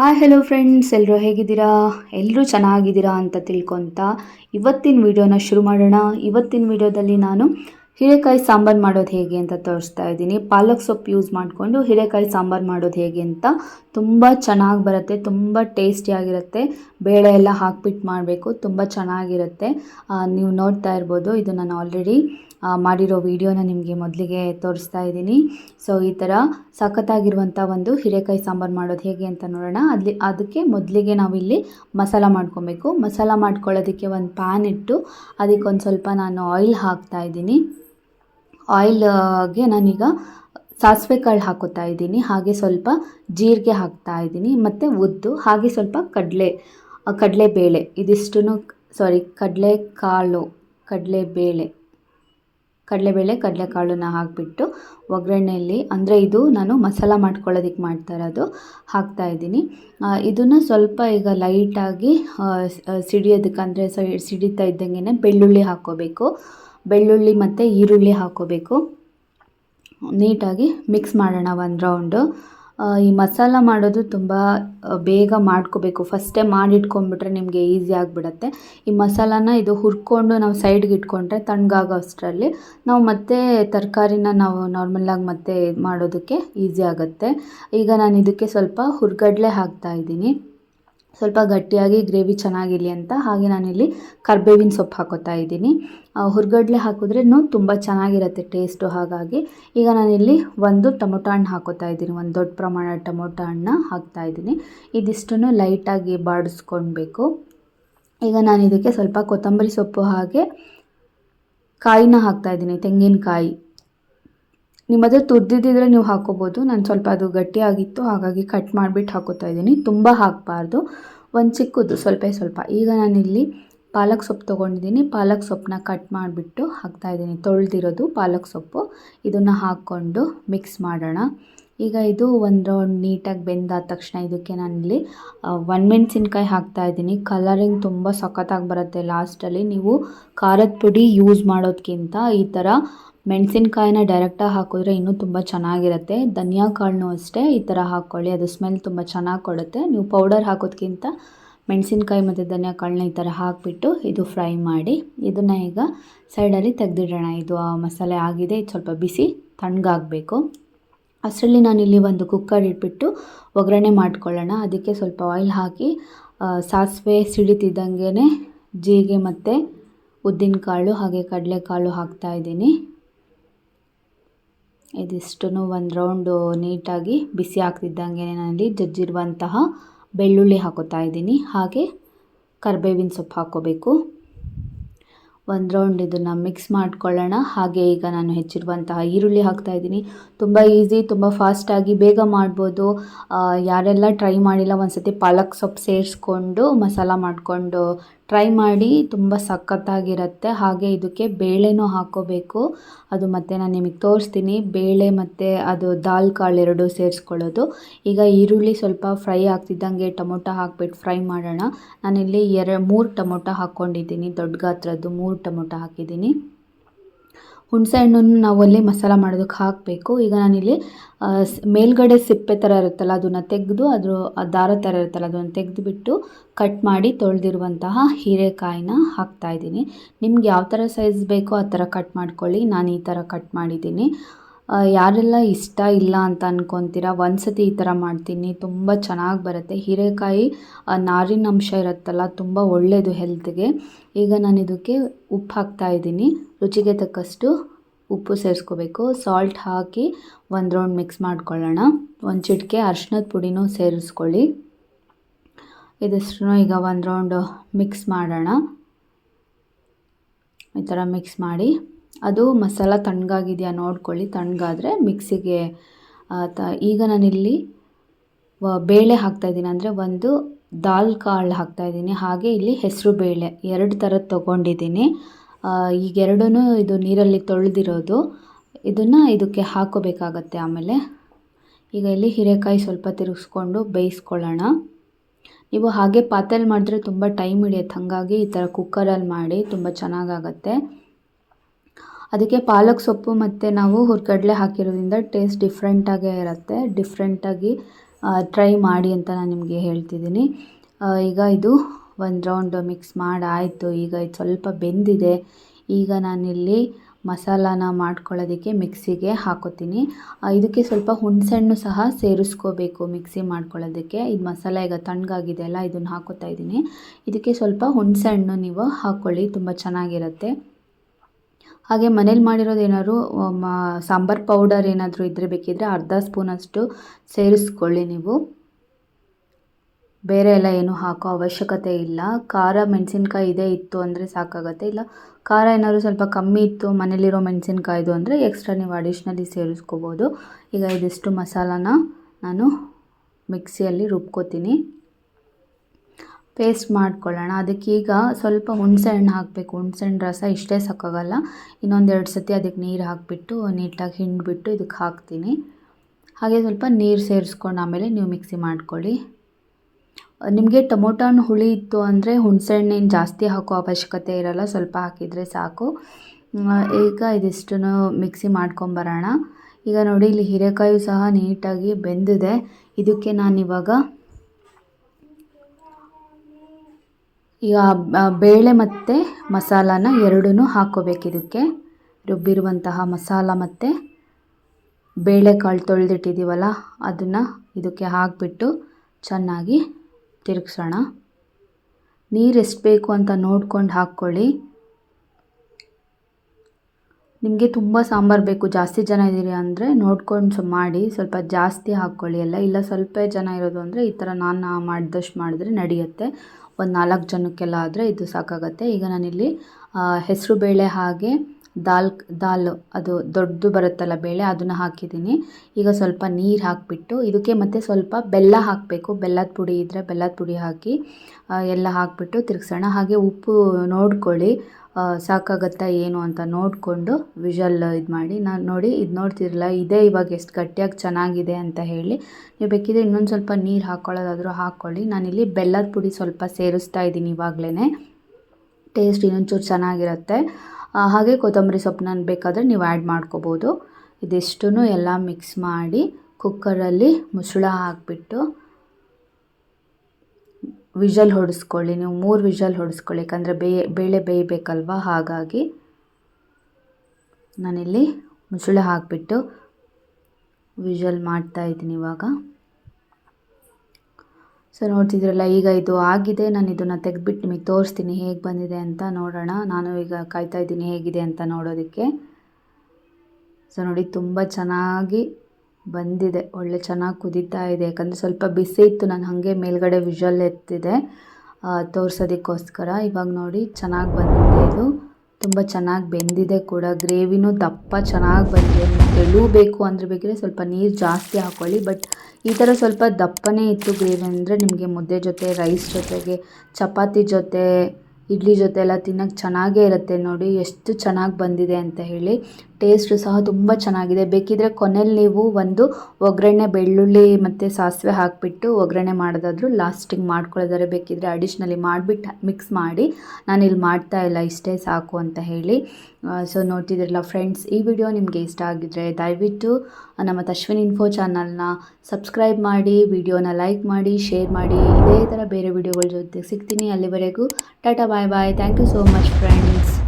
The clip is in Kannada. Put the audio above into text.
ಹಾಯ್ ಹಲೋ ಫ್ರೆಂಡ್ಸ್ ಎಲ್ಲರೂ ಹೇಗಿದ್ದೀರಾ? ಎಲ್ಲರೂ ಚೆನ್ನಾಗಿದ್ದೀರಾ ಅಂತ ತಿಳ್ಕೊತ ಇವತ್ತಿನ ವಿಡಿಯೋನ ಶುರು ಮಾಡೋಣ. ಇವತ್ತಿನ ವಿಡಿಯೋದಲ್ಲಿ ನಾನು ಹೀರೆಕಾಯಿ ಸಾಂಬಾರು ಮಾಡೋದು ಹೇಗೆ ಅಂತ ತೋರಿಸ್ತಾ ಇದ್ದೀನಿ. ಪಾಲಕ್ ಸೊಪ್ಪು ಯೂಸ್ ಮಾಡಿಕೊಂಡು ಹೀರೆಕಾಯಿ ಸಾಂಬಾರು ಮಾಡೋದು ಹೇಗೆ ಅಂತ ತುಂಬ ಚೆನ್ನಾಗಿ ಬರುತ್ತೆ, ತುಂಬ ಟೇಸ್ಟಿಯಾಗಿರುತ್ತೆ ಬೇಳೆ ಎಲ್ಲ ಹಾಕ್ಬಿಟ್ಟು ಮಾಡಬೇಕು, ತುಂಬ ಚೆನ್ನಾಗಿರುತ್ತೆ. ನೀವು ನೋಡ್ತಾ ಇರ್ಬೋದು, ಇದು ನಾನು ಆಲ್ರೆಡಿ ಮಾಡಿರೋ ವಿಡಿಯೋನ ನಿಮಗೆ ಮೊದಲಿಗೆ ತೋರಿಸ್ತಾ ಇದ್ದೀನಿ. ಸೊ ಈ ಥರ ಸಖತ್ತಾಗಿರುವಂಥ ಒಂದು ಹಿರೇಕಾಯಿ ಸಾಂಬಾರು ಮಾಡೋದು ಹೇಗೆ ಅಂತ ನೋಡೋಣ. ಅಲ್ಲಿ, ಅದಕ್ಕೆ ಮೊದಲಿಗೆ ನಾವಿಲ್ಲಿ ಮಸಾಲ ಮಾಡ್ಕೊಬೇಕು. ಮಸಾಲ ಮಾಡ್ಕೊಳ್ಳೋದಕ್ಕೆ ಒಂದು ಪ್ಯಾನ್ ಇಟ್ಟು ಅದಕ್ಕೆ ಒಂದು ಸ್ವಲ್ಪ ನಾನು ಆಯಿಲ್ ಹಾಕ್ತಾ ಇದ್ದೀನಿ. ಆಯಿಲ್ಗೆ ನಾನೀಗ ಸಾಸಿವೆ ಕಾಳು ಹಾಕೋತಾ ಇದ್ದೀನಿ. ಹಾಗೆ ಸ್ವಲ್ಪ ಜೀರಿಗೆ ಹಾಕ್ತಾ ಇದ್ದೀನಿ. ಮತ್ತು ಉದ್ದು, ಹಾಗೆ ಸ್ವಲ್ಪ ಕಡಲೆ ಕಡಲೆಬೇಳೆ. ಇದಿಷ್ಟು ಸಾರಿ ಕಡಲೆ ಕಾಳು ಕಡಲೆಬೇಳೆ. ಕಡಲೆಬೇಳೆ, ಕಡಲೆಕಾಳನ್ನ ಹಾಕಿಬಿಟ್ಟು ಒಗ್ಗರಣೆಯಲ್ಲಿ, ಅಂದರೆ ಇದು ನಾನು ಮಸಾಲ ಮಾಡ್ಕೊಳ್ಳೋದಕ್ಕೆ ಮಾಡ್ತಾ ಇರೋದು, ಹಾಕ್ತಾ ಇದ್ದೀನಿ. ಇದನ್ನು ಸ್ವಲ್ಪ ಈಗ ಲೈಟಾಗಿ ಸಿಡಿಯೋದಕ್ಕೆ ಅಂದರೆ ಸಿಡಿತಾ ಇದ್ದಂಗೆ ಬೆಳ್ಳುಳ್ಳಿ ಹಾಕ್ಕೋಬೇಕು. ಬೆಳ್ಳುಳ್ಳಿ ಮತ್ತು ಈರುಳ್ಳಿ ಹಾಕ್ಕೋಬೇಕು. ನೀಟಾಗಿ ಮಿಕ್ಸ್ ಮಾಡೋಣ ಒಂದು ರೌಂಡು ಈ ಮಸಾಲ ಮಾಡೋದು ತುಂಬ ಬೇಗ ಮಾಡ್ಕೋಬೇಕು. ಫಸ್ಟೇ ಮಾಡಿಟ್ಕೊಂಡ್ಬಿಟ್ರೆ ನಿಮಗೆ ಈಸಿ ಆಗಿಬಿಡತ್ತೆ. ಈ ಮಸಾಲಾನ ಇದು ಹುರ್ಕೊಂಡು ನಾವು ಸೈಡ್ಗೆ ಇಟ್ಕೊಂಡ್ರೆ ತಣ್ಣಗಾಗೋ ಅಷ್ಟರಲ್ಲಿ ನಾವು ಮತ್ತೆ ತರಕಾರಿನ ನಾವು ನಾರ್ಮಲಾಗಿ ಮತ್ತೆ ಮಾಡೋದಕ್ಕೆ ಈಸಿ ಆಗುತ್ತೆ. ಈಗ ನಾನು ಇದಕ್ಕೆ ಸ್ವಲ್ಪ ಹುರ್ಗಡ್ಲೆ ಹಾಕ್ತಾ ಇದ್ದೀನಿ. ಸ್ವಲ್ಪ ಗಟ್ಟಿಯಾಗಿ ಗ್ರೇವಿ ಚೆನ್ನಾಗಿರಲಿ ಅಂತ ಹಾಗೆ ನಾನಿಲ್ಲಿ ಕರ್ಬೇವಿನ ಸೊಪ್ಪು ಹಾಕೋತಾ ಇದ್ದೀನಿ. ಹುರುಗಡ್ಲೆ ಹಾಕಿದ್ರೂ ತುಂಬ ಚೆನ್ನಾಗಿರುತ್ತೆ ಟೇಸ್ಟು ಹಾಗಾಗಿ. ಈಗ ನಾನಿಲ್ಲಿ ಒಂದು ಟೊಮೊಟೊ ಹಣ್ಣು ಹಾಕೋತಾ ಇದ್ದೀನಿ. ಒಂದು ದೊಡ್ಡ ಪ್ರಮಾಣದ ಟೊಮೊಟೊ ಹಣ್ಣು ಹಾಕ್ತಾ ಇದ್ದೀನಿ. ಇದಿಷ್ಟನ್ನು ಲೈಟಾಗಿ ಬಾಡಿಸ್ಕೊಳ್ಬೇಕು ಈಗ ನಾನು ಇದಕ್ಕೆ ಸ್ವಲ್ಪ ಕೊತ್ತಂಬರಿ ಸೊಪ್ಪು ಹಾಗೆ ಕಾಯಿನ ಹಾಕ್ತಾ ಇದ್ದೀನಿ. ತೆಂಗಿನಕಾಯಿ. ನಿಮ್ಮ ಹತ್ರ ತುರ್ದಿದ್ದಿದ್ರೆ ನೀವು ಹಾಕೋಬೋದು. ನಾನು ಸ್ವಲ್ಪ ಅದು ಗಟ್ಟಿಯಾಗಿತ್ತು, ಹಾಗಾಗಿ ಕಟ್ ಮಾಡಿಬಿಟ್ಟು ಹಾಕೋತಾ ಇದ್ದೀನಿ. ತುಂಬ ಹಾಕಬಾರ್ದು. ಒಂದು ಚಿಕ್ಕದು, ಸ್ವಲ್ಪ ಸ್ವಲ್ಪ. ಈಗ ನಾನಿಲ್ಲಿ ಪಾಲಕ್ ಸೊಪ್ಪು ತೊಗೊಂಡಿದ್ದೀನಿ. ಪಾಲಕ್ ಸೊಪ್ಪನ್ನ ಕಟ್ ಮಾಡಿಬಿಟ್ಟು ಹಾಕ್ತಾಯಿದ್ದೀನಿ ತೊಳೆದಿರೋದು ಪಾಲಕ್ ಸೊಪ್ಪು. ಇದನ್ನು ಹಾಕ್ಕೊಂಡು ಮಿಕ್ಸ್ ಮಾಡೋಣ. ಈಗ ಇದು ಒಂದು ರೌಂಡ್ ನೀಟಾಗಿ ಬೆಂದಾದ ತಕ್ಷಣ ಇದಕ್ಕೆ ನಾನಿಲ್ಲಿ ಒಣಮೆಣ್ಸಿನ್ಕಾಯಿ ಹಾಕ್ತಾ ಇದ್ದೀನಿ. ಕಲರಿಂಗ್ ತುಂಬ ಸಖತ್ತಾಗಿ ಬರುತ್ತೆ ಲಾಸ್ಟಲ್ಲಿ. ನೀವು ಖಾರದ ಪುಡಿ ಯೂಸ್ ಮಾಡೋದಕ್ಕಿಂತ ಈ ಥರ ಮೆಣಸಿನ್ಕಾಯಿನ ಡೈರೆಕ್ಟಾಗಿ ಹಾಕಿದ್ರೆ ಇನ್ನೂ ತುಂಬ ಚೆನ್ನಾಗಿರುತ್ತೆ. ಧನಿಯಾ ಕಾಳನ್ನೂ ಅಷ್ಟೇ ಈ ಥರ ಹಾಕ್ಕೊಳ್ಳಿ. ಅದು ಸ್ಮೆಲ್ ತುಂಬ ಚೆನ್ನಾಗಿ ಕೊಡುತ್ತೆ. ನೀವು ಪೌಡರ್ ಹಾಕೋದಕ್ಕಿಂತ ಮೆಣಸಿನ್ಕಾಯಿ ಮತ್ತು ಧನಿಯಾ ಕಾಳನ್ನ ಈ ಥರ ಹಾಕಿಬಿಟ್ಟು ಇದು ಫ್ರೈ ಮಾಡಿ ಇದನ್ನು ಈಗ ಸೈಡಲ್ಲಿ ತೆಗೆದಿಡೋಣ. ಇದು ಆ ಮಸಾಲೆ ಆಗಿದೆ, ಇದು ಸ್ವಲ್ಪ ಬಿಸಿ ತಣ್ಣಗಾಗಬೇಕು. ಅಷ್ಟರಲ್ಲಿ ನಾನು ಇಲ್ಲಿ ಒಂದು ಕುಕ್ಕರ್ ಇಟ್ಬಿಟ್ಟು ಒಗ್ಗರಣೆ ಮಾಡ್ಕೊಳ್ಳೋಣ. ಅದಕ್ಕೆ ಸ್ವಲ್ಪ ಆಯಿಲ್ ಹಾಕಿ ಸಾಸಿವೆ ಸಿಡಿತಿದ್ದಂಗೆ ಜೀರಿಗೆ ಮತ್ತು ಉದ್ದಿನಕಾಳು ಹಾಗೆ ಕಡಲೆಕಾಳು ಹಾಕ್ತಾ ಇದ್ದೀನಿ. ಇದಿಷ್ಟನ್ನು ಒಂದು ರೌಂಡು ನೀಟಾಗಿ ಬಿಸಿ ಆಗ್ತಿದ್ದಂಗೆ ನಾನಲ್ಲಿ ಜಜ್ಜಿರುವಂತಹ ಬೆಳ್ಳುಳ್ಳಿ ಹಾಕೋತಾ ಇದ್ದೀನಿ. ಹಾಗೆ ಕರ್ಬೇವಿನ ಸೊಪ್ಪು ಹಾಕೋಬೇಕು. ಒಂದು ರೌಂಡ್ ಇದನ್ನು ಮಿಕ್ಸ್ ಮಾಡ್ಕೊಳ್ಳೋಣ. ಹಾಗೆ ಈಗ ನಾನು ಹೆಚ್ಚಿರುವಂತಹ ಈರುಳ್ಳಿ ಹಾಕ್ತಾ ಇದ್ದೀನಿ. ತುಂಬ ಈಸಿ ತುಂಬ ಫಾಸ್ಟಾಗಿ ಬೇಗ ಮಾಡ್ಬೋದು. ಯಾರೆಲ್ಲ ಟ್ರೈ ಮಾಡಿಲ್ಲ ಒಂದು ಸತಿ ಪಾಲಕ್ ಸೊಪ್ಪು ಸೇರಿಸ್ಕೊಂಡು ಮಸಾಲ ಮಾಡಿಕೊಂಡು ಟ್ರೈ ಮಾಡಿ ತುಂಬ ಸಖತ್ತಾಗಿರುತ್ತೆ. ಹಾಗೆ ಇದಕ್ಕೆ ಬೇಳೆನೂ ಹಾಕ್ಕೋಬೇಕು ಅದು ಮತ್ತೆ ನಾನು ನಿಮಗೆ ತೋರಿಸ್ತೀನಿ. ಬೇಳೆ ಮತ್ತು ಅದು ದಾಲ್ ಕಾಳು ಎರಡು ಸೇರಿಸ್ಕೊಳ್ಳೋದು. ಈಗ ಈರುಳ್ಳಿ ಸ್ವಲ್ಪ ಫ್ರೈ ಆಗ್ತಿದ್ದಂಗೆ ಟೊಮೊಟೊ ಹಾಕ್ಬಿಟ್ಟು ಫ್ರೈ ಮಾಡೋಣ. ನಾನಿಲ್ಲಿ ಎರಡು ಮೂರು ಟೊಮೊಟೊ ಹಾಕ್ಕೊಂಡಿದ್ದೀನಿ. ದೊಡ್ಡ ಗಾತ್ರದ್ದು ಮೂರು ಟೊಮೊಟೊ ಹಾಕಿದ್ದೀನಿ. ಹುಣಸೆ ಹಣ್ಣನ್ನು ನಾವು ಅಲ್ಲಿ ಮಸಾಲ ಮಾಡೋದಕ್ಕೆ ಹಾಕಬೇಕು. ಈಗ ನಾನಿಲ್ಲಿ ಮೇಲ್ಗಡೆ ಸಿಪ್ಪೆ ಥರ ಇರುತ್ತಲ್ಲ, ಅದನ್ನು ತೆಗೆದು ಅದರ ದಾರ ಥರ ಇರುತ್ತಲ್ಲ, ಅದನ್ನು ತೆಗೆದುಬಿಟ್ಟು ಕಟ್ ಮಾಡಿ ತೊಳೆದಿರುವಂತಹ ಹೀರೆಕಾಯಿನ ಹಾಕ್ತಾ ಇದ್ದೀನಿ. ನಿಮ್ಗೆ ಯಾವ ಥರ ಸೈಜ್ ಬೇಕೋ ಆ ಥರ ಕಟ್ ಮಾಡ್ಕೊಳ್ಳಿ. ನಾನು ಈ ಥರ ಕಟ್ ಮಾಡಿದ್ದೀನಿ. ಯಾರೆಲ್ಲ ಇಷ್ಟ ಇಲ್ಲ ಅಂತ ಅಂದ್ಕೊತೀರಾ ಒಂದು ಸತಿ ಈ ಥರ ಮಾಡ್ತೀನಿ. ತುಂಬ ಚೆನ್ನಾಗಿ ಬರುತ್ತೆ. ಹೀರೆಕಾಯಿ ನಾರಿನ ಅಂಶ ಇರುತ್ತಲ್ಲ, ತುಂಬ ಒಳ್ಳೆಯದು ಹೆಲ್ತ್ಗೆ ಈಗ ನಾನು ಇದಕ್ಕೆ ಉಪ್ಪು ಹಾಕ್ತಾ ಇದ್ದೀನಿ. ರುಚಿಗೆ ತಕ್ಕಷ್ಟು ಉಪ್ಪು ಸೇರಿಸ್ಕೋಬೇಕು. ಸಾಲ್ಟ್ ಹಾಕಿ ಒಂದು ರೌಂಡ್ ಮಿಕ್ಸ್ ಮಾಡ್ಕೊಳ್ಳೋಣ. ಒಂದು ಚಿಟಿಕೆ ಅರ್ಶಿನದ ಪುಡಿನೂ ಸೇರಿಸ್ಕೊಳ್ಳಿ. ಇದಿಷ್ಟು ಈಗ ಒಂದು ರೌಂಡು ಮಿಕ್ಸ್ ಮಾಡೋಣ. ಈ ಥರ ಮಿಕ್ಸ್ ಮಾಡಿ. ಅದು ಮಸಾಲ ತಣ್ಣಗಾಗಿದೆಯಾ ನೋಡ್ಕೊಳ್ಳಿ. ತಣ್ಣಗಾದರೆ ಮಿಕ್ಸಿಗೆ ತ, ಈಗ ನಾನಿಲ್ಲಿ ಬೇಳೆ ಹಾಕ್ತಾಯಿದ್ದೀನಿ ಅಂದರೆ ಒಂದು ದಾಲ್ ಕಾಳು ಹಾಕ್ತಾಯಿದ್ದೀನಿ ಹಾಗೆ ಇಲ್ಲಿ ಹೆಸರು ಬೇಳೆ. ಎರಡು ಥರದ್ದು ತೊಗೊಂಡಿದ್ದೀನಿ. ಆ, ಈಗ ಎರಡೂ ಇದು ನೀರಲ್ಲಿ ತೊಳೆದಿರೋದು. ಇದನ್ನು ಇದಕ್ಕೆ ಹಾಕೋಬೇಕಾಗತ್ತೆ ಆಮೇಲೆ. ಈಗ ಇಲ್ಲಿ ಹೀರೆಕಾಯಿ ಸ್ವಲ್ಪ ತಿರುಗಿಸ್ಕೊಂಡು ಬೇಯಿಸ್ಕೊಳ್ಳೋಣ. ನೀವು ಹಾಗೆ ಪಾತ್ರೆಲಿ ಮಾಡಿದ್ರೆ ತುಂಬ ಟೈಮ್ ಹಿಡಿಯುತ್ತೆ. ಹಾಗಾಗಿ ಈ ಥರ ಕುಕ್ಕರಲ್ಲಿ ಮಾಡಿ ತುಂಬ ಚೆನ್ನಾಗಾಗತ್ತೆ. ಅದಕ್ಕೆ ಪಾಲಕ್ ಸೊಪ್ಪು ಮತ್ತು ನಾವು ಹುರ್ಗಡ್ಲೆ ಹಾಕಿರೋದ್ರಿಂದ ಟೇಸ್ಟ್ ಡಿಫ್ರೆಂಟಾಗೇ ಇರುತ್ತೆ. ಡಿಫ್ರೆಂಟಾಗಿ ಟ್ರೈ ಮಾಡಿ ಅಂತ ನಾನು ನಿಮಗೆ ಹೇಳ್ತಿದ್ದೀನಿ. ಈಗ ಇದು ಒಂದು ರೌಂಡು ಮಿಕ್ಸ್ ಮಾಡಾಯಿತು ಈಗ ಇದು ಸ್ವಲ್ಪ ಬೆಂದಿದೆ. ಈಗ ನಾನಿಲ್ಲಿ ಮಸಾಲಾನ ಮಾಡ್ಕೊಳ್ಳೋದಕ್ಕೆ ಮಿಕ್ಸಿಗೆ ಹಾಕೋತೀನಿ. ಇದಕ್ಕೆ ಸ್ವಲ್ಪ ಹುಣಸೆಹಣ್ಣು ಸಹ ಸೇರಿಸ್ಕೋಬೇಕು ಮಿಕ್ಸಿ ಮಾಡ್ಕೊಳ್ಳೋದಕ್ಕೆ. ಇದು ಮಸಾಲ ಈಗ ತಣ್ಣಗಾಗಿದೆ ಅಲ್ಲ, ಇದನ್ನು ಹಾಕೋತಾ ಇದ್ದೀನಿ. ಇದಕ್ಕೆ ಸ್ವಲ್ಪ ಹುಣಸೆಹಣ್ಣು ನೀವು ಹಾಕ್ಕೊಳ್ಳಿ ತುಂಬ ಚೆನ್ನಾಗಿರುತ್ತೆ. ಹಾಗೆ ಮನೇಲಿ ಮಾಡಿರೋದು ಏನಾದ್ರು ಸಾಂಬಾರು ಪೌಡರ್ ಏನಾದರೂ ಇದ್ದರೆ ಬೇಕಿದ್ದರೆ ಅರ್ಧ ಸ್ಪೂನಷ್ಟು ಸೇರಿಸ್ಕೊಳ್ಳಿ ನೀವು. ಬೇರೆ ಎಲ್ಲ ಏನು ಹಾಕೋ ಅವಶ್ಯಕತೆ ಇಲ್ಲ. ಖಾರ ಮೆಣಸಿನ್ಕಾಯಿ ಇದೇ ಇತ್ತು ಅಂದರೆ ಸಾಕಾಗತ್ತೆ. ಇಲ್ಲ, ಖಾರ ಏನಾದರೂ ಸ್ವಲ್ಪ ಕಮ್ಮಿ ಇತ್ತು, ಮನೇಲಿರೋ ಮೆಣಸಿನ್ಕಾಯ್ದು ಅಂದರೆ ಎಕ್ಸ್ಟ್ರಾ ನೀವು ಅಡಿಷ್ನಲಿ ಸೇರಿಸ್ಕೋಬೋದು. ಈಗ ಇದಿಷ್ಟು ಮಸಾಲಾನ ನಾನು ಮಿಕ್ಸಿಯಲ್ಲಿ ರುಬ್ಕೋತೀನಿ. ಪೇಸ್ಟ್ ಮಾಡ್ಕೊಳ್ಳೋಣ. ಅದಕ್ಕೀಗ ಸ್ವಲ್ಪ ಹುಣಸೆಹಣ್ಣು ಹಾಕಬೇಕು. ಹುಣಸೆ ಹಣ್ಣು ರಸ ಇಷ್ಟೇ ಸಾಕಾಗಲ್ಲ. ಇನ್ನೊಂದೆರಡು ಸತಿ ಅದಕ್ಕೆ ನೀರು ಹಾಕಿಬಿಟ್ಟು ನೀಟಾಗಿ ಹಿಂಡ್ಬಿಟ್ಟು ಇದಕ್ಕೆ ಹಾಕ್ತೀನಿ. ಹಾಗೆ ಸ್ವಲ್ಪ ನೀರು ಸೇರಿಸ್ಕೊಂಡು ಆಮೇಲೆ ನೀವು ಮಿಕ್ಸಿ ಮಾಡ್ಕೊಳ್ಳಿ. ನಿಮಗೆ ಟೊಮೊಟೊ ಹಣ್ಣು ಹುಳಿ ಇತ್ತು ಅಂದರೆ ಹುಣಸೆಹಣ್ಣೇನು ಜಾಸ್ತಿ ಹಾಕೋ ಅವಶ್ಯಕತೆ ಇರಲ್ಲ, ಸ್ವಲ್ಪ ಹಾಕಿದರೆ ಸಾಕು. ಈಗ ಇದಿಷ್ಟನ್ನು ಮಿಕ್ಸಿ ಮಾಡ್ಕೊಂಬರೋಣ. ಈಗ ನೋಡಿ, ಇಲ್ಲಿ ಹೀರೆಕಾಯಿ ಸಹ ನೀಟಾಗಿ ಬೆಂದಿದೆ. ಇದಕ್ಕೆ ನಾನಿವಾಗ ಈಗ ಬೇಳೆ ಮತ್ತು ಮಸಾಲಾನ ಎರಡೂ ಹಾಕೋಬೇಕು ಇದಕ್ಕೆ. ರುಬ್ಬಿರುವಂತಹ ಮಸಾಲ ಮತ್ತು ಬೇಳೆಕಾಳು ತೊಳೆದಿಟ್ಟಿದ್ದೀವಲ್ಲ ಅದನ್ನು ಇದಕ್ಕೆ ಹಾಕಿಬಿಟ್ಟು ಚೆನ್ನಾಗಿ ತಿರುಗ್ಸೋಣ. ನೀರು ಎಷ್ಟು ಬೇಕು ಅಂತ ನೋಡ್ಕೊಂಡು ಹಾಕ್ಕೊಳ್ಳಿ. ನಿಮಗೆ ತುಂಬ ಸಾಂಬಾರು ಬೇಕು, ಜಾಸ್ತಿ ಜನ ಇದ್ದೀರಿ ಅಂದರೆ ನೋಡ್ಕೊಂಡು ಸೊ ಮಾಡಿ ಸ್ವಲ್ಪ ಜಾಸ್ತಿ ಹಾಕ್ಕೊಳ್ಳಿ ಎಲ್ಲ. ಇಲ್ಲ ಸ್ವಲ್ಪ ಜನ ಇರೋದು ಅಂದರೆ ಈ ಥರ ನಾನು ಮಾಡಿದಷ್ಟು ಮಾಡಿದ್ರೆ ನಡೆಯುತ್ತೆ. ಒಂದು ನಾಲ್ಕು ಜನಕ್ಕೆಲ್ಲ ಆದರೆ ಇದು ಸಾಕಾಗತ್ತೆ. ಈಗ ನಾನಿಲ್ಲಿ ಹೆಸರು ಬೇಳೆ ಹಾಗೆ ದಾಲ್ ದಾಲ್ ಅದು ದೊಡ್ಡದು ಬರುತ್ತಲ್ಲ ಬೇಳೆ, ಅದನ್ನು ಹಾಕಿದ್ದೀನಿ. ಈಗ ಸ್ವಲ್ಪ ನೀರು ಹಾಕಿಬಿಟ್ಟು, ಇದಕ್ಕೆ ಮತ್ತೆ ಸ್ವಲ್ಪ ಬೆಲ್ಲ ಹಾಕಬೇಕು. ಬೆಲ್ಲದ ಪುಡಿ ಇದ್ದರೆ ಬೆಲ್ಲದ ಪುಡಿ ಹಾಕಿ ಎಲ್ಲ ಹಾಕಿಬಿಟ್ಟು ತಿರುಗ್ಸೋಣ. ಹಾಗೆ ಉಪ್ಪು ನೋಡ್ಕೊಳ್ಳಿ. ಸಾಕಾಗತ್ತಾ ಏನು ಅಂತ ನೋಡಿಕೊಂಡು ವಿಷಲ್ ಇದು ಮಾಡಿ. ನಾನು ನೋಡಿ, ಇದು ನೋಡ್ತಿರಲ್ಲ ಇದೇ ಇವಾಗ ಎಷ್ಟು ಗಟ್ಟಿಯಾಗಿ ಚೆನ್ನಾಗಿದೆ ಅಂತ ಹೇಳಿ. ನೀವು ಬೇಕಿದ್ರೆ ಇನ್ನೊಂದು ಸ್ವಲ್ಪ ನೀರು ಹಾಕ್ಕೊಳ್ಳೋದಾದರೂ ಹಾಕ್ಕೊಳ್ಳಿ ನಾನಿಲ್ಲಿ ಬೆಲ್ಲದ ಪುಡಿ ಸ್ವಲ್ಪ ಸೇರಿಸ್ತಾ ಇದ್ದೀನಿ ಇವಾಗಲೇ ಟೇಸ್ಟ್ ಇನ್ನೊಂಚೂರು ಚೆನ್ನಾಗಿರುತ್ತೆ. ಹಾಗೆ ಕೊತ್ತಂಬರಿ ಸೊಪ್ಪನ್ನ ಬೇಕಾದರೆ ನೀವು ಆ್ಯಡ್ ಮಾಡ್ಕೋಬೋದು. ಇದಿಷ್ಟೂ ಎಲ್ಲ ಮಿಕ್ಸ್ ಮಾಡಿ ಕುಕ್ಕರಲ್ಲಿ ಮುಸುಳ ಹಾಕಿಬಿಟ್ಟು ವಿಷಲ್ ಹೊಡೆಸ್ಕೊಳ್ಳಿ. ನೀವು ಮೂರು ವಿಷಲ್ ಹೊಡೆಸ್ಕೊಳ್ಳಿ. ಯಾಕಂದರೆ ಬೇ, ಬೇಳೆ ಬೇಯಬೇಕಲ್ವ? ಹಾಗಾಗಿ ನಾನಿಲ್ಲಿ ಮುಸುಳ ಹಾಕಿಬಿಟ್ಟು ವಿಷಲ್ ಮಾಡ್ತಾ ಇದ್ದೀನಿ ಇವಾಗ. ಸೊ ನೋಡ್ತಿದ್ರಲ್ಲ, ಈಗ ಇದು ಆಗಿದೆ. ನಾನು ಇದನ್ನು ತೆಗೆದ್ಬಿಟ್ಟು ನಿಮಗೆ ತೋರಿಸ್ತೀನಿ ಹೇಗೆ ಬಂದಿದೆ ಅಂತ ನೋಡೋಣ. ನಾನು ಈಗ ಕಾಯ್ತಾ ಇದ್ದೀನಿ ಹೇಗಿದೆ ಅಂತ ನೋಡೋದಕ್ಕೆ. ಸೊ ನೋಡಿ, ತುಂಬ ಚೆನ್ನಾಗಿ ಬಂದಿದೆ. ಒಳ್ಳೆ ಚೆನ್ನಾಗಿ ಕುದೀತಾ ಇದೆ. ಯಾಕಂದರೆ ಸ್ವಲ್ಪ ಬಿಸಿ ಇತ್ತು. ನಾನು ಹಾಗೆ ಮೇಲ್ಗಡೆ ವಿಜುವಲ್ ಎತ್ತಿದೆ. ತೋರಿಸೋದಕ್ಕೋಸ್ಕರ. ಇವಾಗ ನೋಡಿ, ಚೆನ್ನಾಗಿ ಬಂದಿದೆ ಇದು. ತುಂಬ ಚೆನ್ನಾಗಿ ಬೆಂದಿದೆ ಕೂಡ. ಗ್ರೇವಿನೂ ದಪ್ಪ ಚೆನ್ನಾಗಿ ಬಂದಿದೆ. ತೆಳು ಬೇಕು ಅಂದರೆ ಬೇಕಿದ್ರೆ ಸ್ವಲ್ಪ ನೀರು ಜಾಸ್ತಿ ಹಾಕ್ಕೊಳ್ಳಿ ಬಟ್ ಈ ಥರ ಸ್ವಲ್ಪ ದಪ್ಪನೇ ಇತ್ತು ಗ್ರೇವಿ ಅಂದರೆ ನಿಮಗೆ ಮುದ್ದೆ ಜೊತೆ, ರೈಸ್ ಜೊತೆಗೆ, ಚಪಾತಿ ಜೊತೆ, ಇಡ್ಲಿ ಜೊತೆ ಎಲ್ಲ ತಿನ್ನೋಕ್ಕೆ ಚೆನ್ನಾಗೇ ಇರುತ್ತೆ ನೋಡಿ. ಎಷ್ಟು ಚೆನ್ನಾಗಿ ಬಂದಿದೆ ಅಂತ ಹೇಳಿ. ಟೇಸ್ಟು ಸಹ ತುಂಬ ಚೆನ್ನಾಗಿದೆ. ಬೇಕಿದ್ರೆ ಕೊನೆಯಲ್ಲಿ ನೀವು ಒಂದು ಒಗ್ಗರಣೆ, ಬೆಳ್ಳುಳ್ಳಿ ಮತ್ತು ಸಾಸಿವೆ ಹಾಕಿಬಿಟ್ಟು ಒಗ್ಗರಣೆ ಮಾಡೋದಾದರೂ ಲಾಸ್ಟಿಗೆ ಮಾಡ್ಕೊಳ್ಳೋದಾದ್ರೆ ಬೇಕಿದ್ರೆ ಅಡಿಷ್ನಲಿ ಮಾಡಿಬಿಟ್ಟು ಮಿಕ್ಸ್ ಮಾಡಿ. ನಾನು ಇಲ್ಲಿ ಮಾಡ್ತಾ ಇಲ್ಲ, ಇಷ್ಟೇ ಸಾಕು ಅಂತ ಹೇಳಿ. ಸೊ ನೋಡ್ತಿದ್ರಲ್ಲ ಫ್ರೆಂಡ್ಸ್ ಈ ವಿಡಿಯೋ ನಿಮಗೆ ಇಷ್ಟ ಆಗಿದ್ರೆ ದಯವಿಟ್ಟು ನಮ್ಮ ತಶ್ವಿನ್ ಇನ್ಫೋ ಚಾನಲ್ನ ಸಬ್ಸ್ಕ್ರೈಬ್ ಮಾಡಿ, ವಿಡಿಯೋನ ಲೈಕ್ ಮಾಡಿ ಶೇರ್ ಮಾಡಿ. ಇದೇ ಥರ ಬೇರೆ ವಿಡಿಯೋಗಳ ಜೊತೆ ಸಿಗ್ತೀನಿ ಅಲ್ಲಿವರೆಗೂ. Tata bye bye thank you so much friends